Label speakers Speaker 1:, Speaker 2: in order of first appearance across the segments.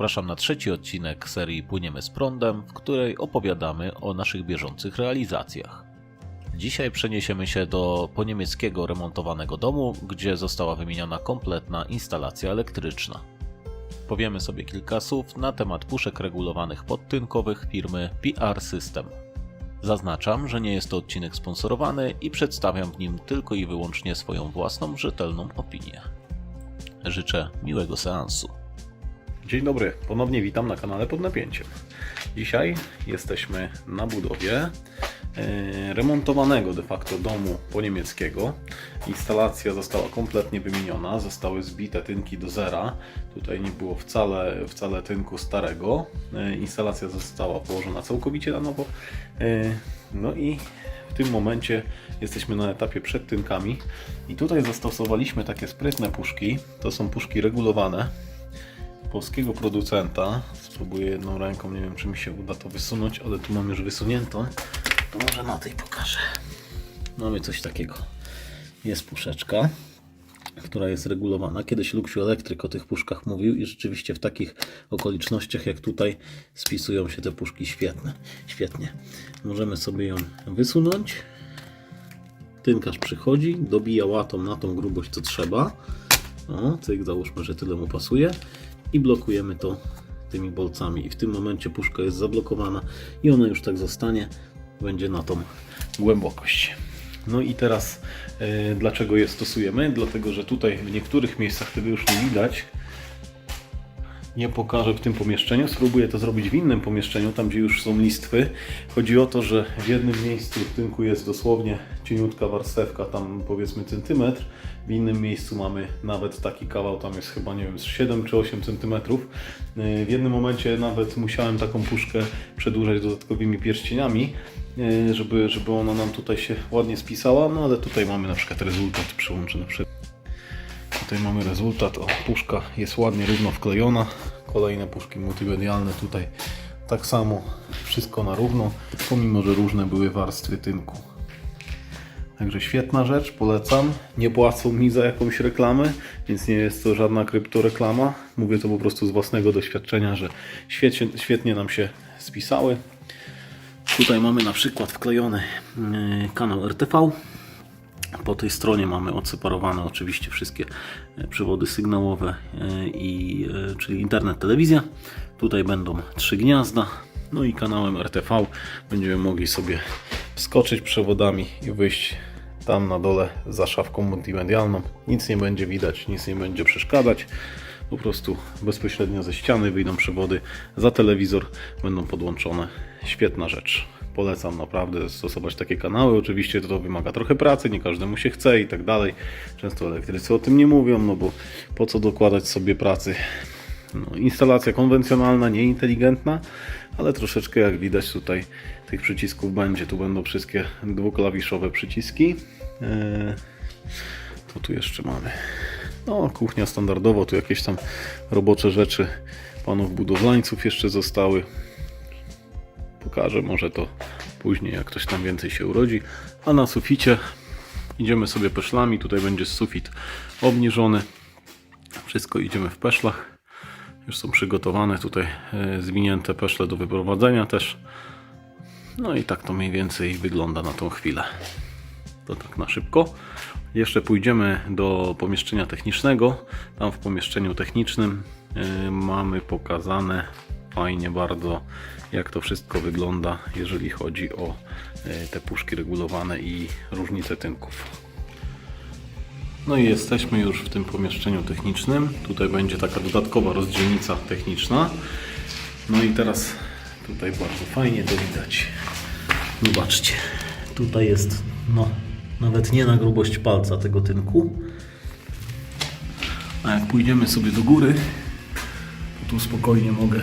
Speaker 1: zapraszam na trzeci odcinek serii Płyniemy z prądem, w której opowiadamy o naszych bieżących realizacjach. Dzisiaj przeniesiemy się do poniemieckiego remontowanego domu, gdzie została wymieniona kompletna instalacja elektryczna. Powiemy sobie kilka słów na temat puszek regulowanych podtynkowych firmy PR System. Zaznaczam, że nie jest to odcinek sponsorowany i przedstawiam w nim tylko i wyłącznie swoją własną, rzetelną opinię. Życzę miłego seansu.
Speaker 2: Dzień dobry, ponownie witam na kanale Pod Napięciem. Dzisiaj jesteśmy na budowie e, remontowanego de facto domu po niemieckiego. Instalacja została kompletnie wymieniona, zostały zbite tynki do zera. Tutaj nie było wcale, wcale tynku starego. E, Instalacja została położona całkowicie na nowo. E, No i w tym momencie jesteśmy na etapie przed tynkami i tutaj zastosowaliśmy takie sprytne puszki. To są puszki regulowane polskiego producenta. Spróbuję jedną ręką, nie wiem czy mi się uda to wysunąć, ale tu mam już wysuniętą. To może na tej pokażę. Mamy coś takiego. Jest puszeczka, która jest regulowana. Kiedyś Luxiu Elektryk o tych puszkach mówił i rzeczywiście w takich okolicznościach jak tutaj spisują się te puszki świetne. Świetnie. Możemy sobie ją wysunąć. Tynkarz przychodzi, dobija łatą na tą grubość co trzeba. O, cyk, załóżmy, że tyle mu pasuje. I blokujemy to tymi bolcami. I w tym momencie puszka jest zablokowana i ona już tak zostanie. Będzie na tą głębokość. No i teraz e, dlaczego je stosujemy? Dlatego, że tutaj w niektórych miejscach tego już nie widać. Nie pokażę w tym pomieszczeniu. Spróbuję to zrobić w innym pomieszczeniu, tam gdzie już są listwy. Chodzi o to, że w jednym miejscu w tynku jest dosłownie cieniutka warstewka, tam powiedzmy centymetr. W innym miejscu mamy nawet taki kawał, tam jest chyba nie wiem, z 7 czy 8 centymetrów. Yy, W jednym momencie nawet musiałem taką puszkę przedłużać dodatkowymi pierścieniami, yy, żeby, żeby ona nam tutaj się ładnie spisała. No ale tutaj mamy na przykład rezultat, przyłączę na przykład. Tutaj mamy rezultat. O, puszka jest ładnie równo wklejona. Kolejne puszki multimedialne tutaj tak samo. Wszystko na równo, pomimo że różne były warstwy tynku. Także świetna rzecz, polecam. Nie płacą mi za jakąś reklamę, więc nie jest to żadna kryptoreklama. Mówię to po prostu z własnego doświadczenia, że świetnie, świetnie nam się spisały. Tutaj mamy na przykład wklejony yy, kanał RTV. Po tej stronie mamy odseparowane oczywiście wszystkie e, przewody sygnałowe, e, i, e, czyli internet, telewizja. Tutaj będą trzy gniazda. No i kanałem RTV będziemy mogli sobie wskoczyć przewodami i wyjść tam na dole za szafką multimedialną. Nic nie będzie widać, nic nie będzie przeszkadzać. Po prostu bezpośrednio ze ściany wyjdą przewody za telewizor, będą podłączone. Świetna rzecz. Polecam naprawdę stosować takie kanały. Oczywiście to wymaga trochę pracy, nie każdemu się chce i tak dalej. Często elektrycy o tym nie mówią, no bo po co dokładać sobie pracy. No, instalacja konwencjonalna, nieinteligentna, ale troszeczkę jak widać tutaj tych przycisków będzie. Tu będą wszystkie dwuklawiszowe przyciski. Eee, to tu jeszcze mamy. No, kuchnia standardowo, tu jakieś tam robocze rzeczy panów budowlańców jeszcze zostały. Pokażę może to później, jak ktoś tam więcej się urodzi. A na suficie idziemy sobie peszlami. Tutaj będzie sufit obniżony. Wszystko idziemy w peszlach. Już są przygotowane tutaj e, zwinięte peszle do wyprowadzenia też. No i tak to mniej więcej wygląda na tą chwilę. To tak na szybko. Jeszcze pójdziemy do pomieszczenia technicznego. Tam w pomieszczeniu technicznym y, mamy pokazane fajnie bardzo, jak to wszystko wygląda, jeżeli chodzi o y, te puszki regulowane i różnice tynków. No i jesteśmy już w tym pomieszczeniu technicznym. Tutaj będzie taka dodatkowa rozdzielnica techniczna. No i teraz tutaj bardzo fajnie to widać. Zobaczcie, tutaj jest no, nawet nie na grubość palca tego tynku. A jak pójdziemy sobie do góry, to tu spokojnie mogę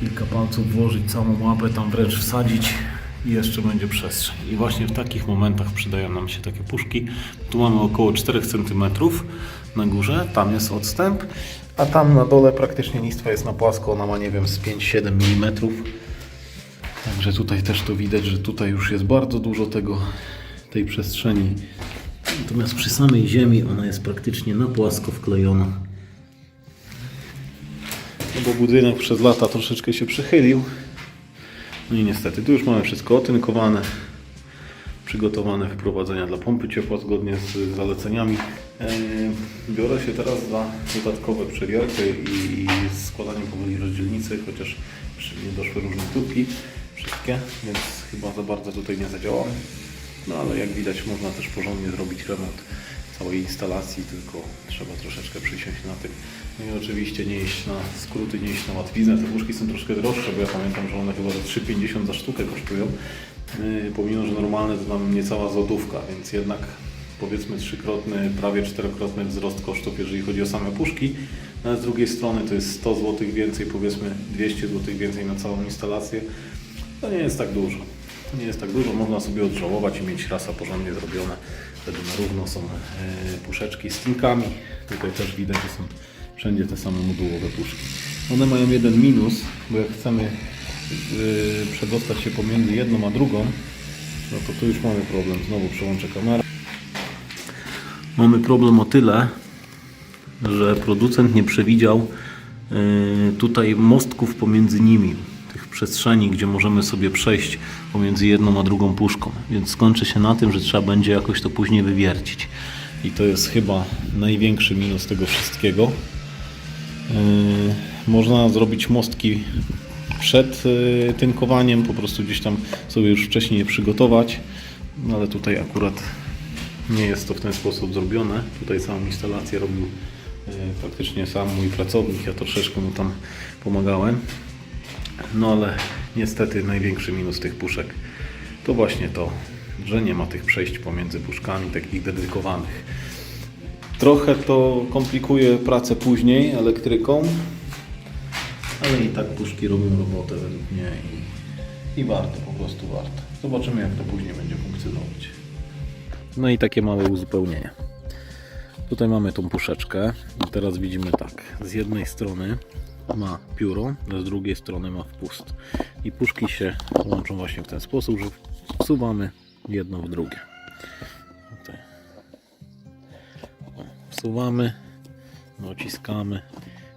Speaker 2: kilka palców włożyć, całą łapę tam wręcz wsadzić i jeszcze będzie przestrzeń. I właśnie w takich momentach przydają nam się takie puszki. Tu mamy około 4 cm na górze, tam jest odstęp, a tam na dole praktycznie listwa jest na płasko, ona ma nie wiem z 5-7 mm. Także tutaj też to widać, że tutaj już jest bardzo dużo tego, tej przestrzeni. Natomiast przy samej ziemi ona jest praktycznie na płasko wklejona. No bo budynek przez lata troszeczkę się przychylił. No i niestety, tu już mamy wszystko otynkowane, przygotowane wprowadzenia dla pompy ciepła zgodnie z zaleceniami. E, Biorę się teraz za dodatkowe przewierty i, składanie powoli rozdzielnicy, chociaż mnie doszły różne tubki, wszystkie, więc chyba za bardzo tutaj nie zadziałam. No ale jak widać można też porządnie zrobić remont całej instalacji, tylko trzeba troszeczkę przysiąść na tym. No i oczywiście nie iść na skróty, nie iść na łatwiznę. Te puszki są troszkę droższe, bo ja pamiętam, że one chyba za 3,50 za sztukę kosztują. Yy, pomimo, że normalne to tam niecała złotówka, więc jednak powiedzmy trzykrotny, prawie czterokrotny wzrost kosztów, jeżeli chodzi o same puszki. No, ale z drugiej strony to jest 100 zł więcej, powiedzmy 200 zł więcej na całą instalację. To nie jest tak dużo. To nie jest tak dużo, można sobie odżałować i mieć rasa porządnie zrobione. Wtedy na równo są e, puszeczki z tinkami. Tutaj też widać, że są wszędzie te same modułowe puszki. One mają jeden minus, bo jak chcemy e, przedostać się pomiędzy jedną a drugą, no to tu już mamy problem. Znowu przełączę kamerę. Mamy problem o tyle, że producent nie przewidział y, tutaj mostków pomiędzy nimi, tych przestrzeni, gdzie możemy sobie przejść pomiędzy jedną a drugą puszką. Więc skończy się na tym, że trzeba będzie jakoś to później wywiercić. I to jest chyba największy minus tego wszystkiego. Y, Można zrobić mostki przed y, tynkowaniem, po prostu gdzieś tam sobie już wcześniej je przygotować, no ale tutaj akurat nie jest to w ten sposób zrobione. Tutaj całą instalację robił e, praktycznie sam mój pracownik, ja troszeczkę mu tam pomagałem. No ale niestety największy minus tych puszek to właśnie to, że nie ma tych przejść pomiędzy puszkami takich dedykowanych. Trochę to komplikuje pracę później elektryką, ale i tak puszki robią robotę według mnie i, i warto, po prostu warto. Zobaczymy jak to później będzie funkcjonować. No i takie małe uzupełnienie. Tutaj mamy tą puszeczkę i teraz widzimy tak, z jednej strony ma pióro, z drugiej strony ma wpust. I puszki się łączą właśnie w ten sposób, że wsuwamy jedno w drugie. Wsuwamy, dociskamy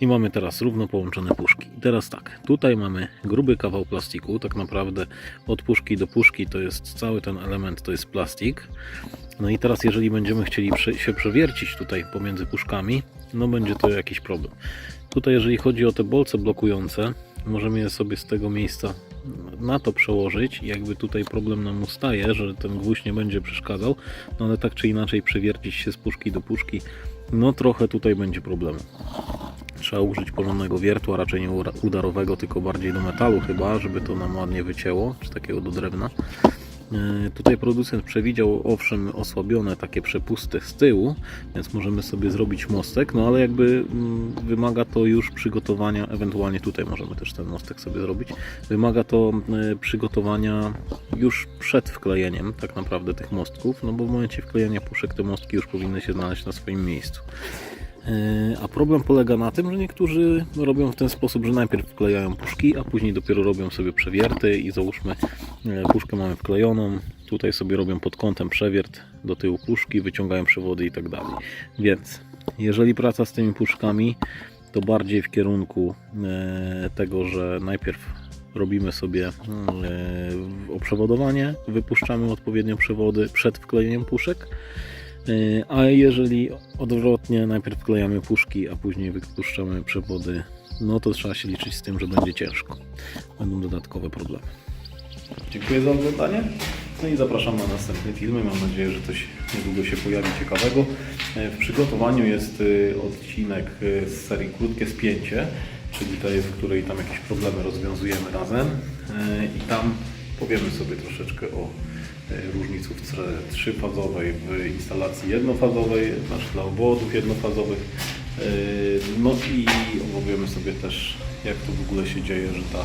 Speaker 2: i mamy teraz równo połączone puszki. I teraz tak, tutaj mamy gruby kawał plastiku, tak naprawdę od puszki do puszki to jest cały ten element, to jest plastik. No i teraz jeżeli będziemy chcieli się przewiercić tutaj pomiędzy puszkami, no będzie to jakiś problem. Tutaj jeżeli chodzi o te bolce blokujące, możemy je sobie z tego miejsca na to przełożyć jakby tutaj problem nam ustaje, że ten gwóźdź nie będzie przeszkadzał, no ale tak czy inaczej przewiercić się z puszki do puszki, no trochę tutaj będzie problemu. Trzeba użyć porządnego wiertła, raczej nie udarowego, tylko bardziej do metalu chyba, żeby to nam ładnie wycięło, czy takiego do drewna. E, Tutaj producent przewidział owszem osłabione takie przepusty z tyłu, więc możemy sobie zrobić mostek, no ale jakby mm, wymaga to już przygotowania, ewentualnie tutaj możemy też ten mostek sobie zrobić, wymaga to e, przygotowania już przed wklejeniem tak naprawdę tych mostków, no bo w momencie wklejenia puszek te mostki już powinny się znaleźć na swoim miejscu. E, A problem polega na tym, że niektórzy robią w ten sposób, że najpierw wklejają puszki, a później dopiero robią sobie przewierty i załóżmy e, puszkę mamy wklejoną, tutaj sobie robią pod kątem przewiert do tyłu puszki, wyciągają przewody i tak dalej. Więc jeżeli praca z tymi puszkami, to bardziej w kierunku e, tego, że najpierw robimy sobie oprzewodowanie, wypuszczamy odpowiednio przewody przed wklejeniem puszek, A jeżeli odwrotnie, najpierw wklejamy puszki, a później wypuszczamy przewody, no to trzeba się liczyć z tym, że będzie ciężko. Będą dodatkowe problemy. Dziękuję za oglądanie. No i zapraszam na następne filmy. Mam nadzieję, że coś niedługo się pojawi ciekawego. E, W przygotowaniu jest e, odcinek e, z serii Krótkie Spięcie, czyli tej, w której tam jakieś problemy rozwiązujemy razem. E, I tam powiemy sobie troszeczkę o e, różnicówce trzyfazowej w instalacji jednofazowej, znaczy dla obwodów jednofazowych. E, No i opowiemy sobie też, jak to w ogóle się dzieje, że ta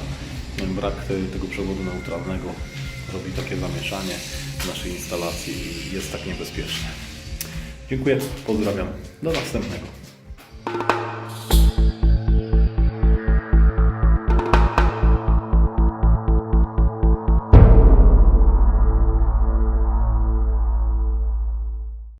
Speaker 2: brak te- tego przewodu neutralnego robi takie zamieszanie w naszej instalacji i jest tak niebezpieczne. Dziękuję, pozdrawiam. Do następnego.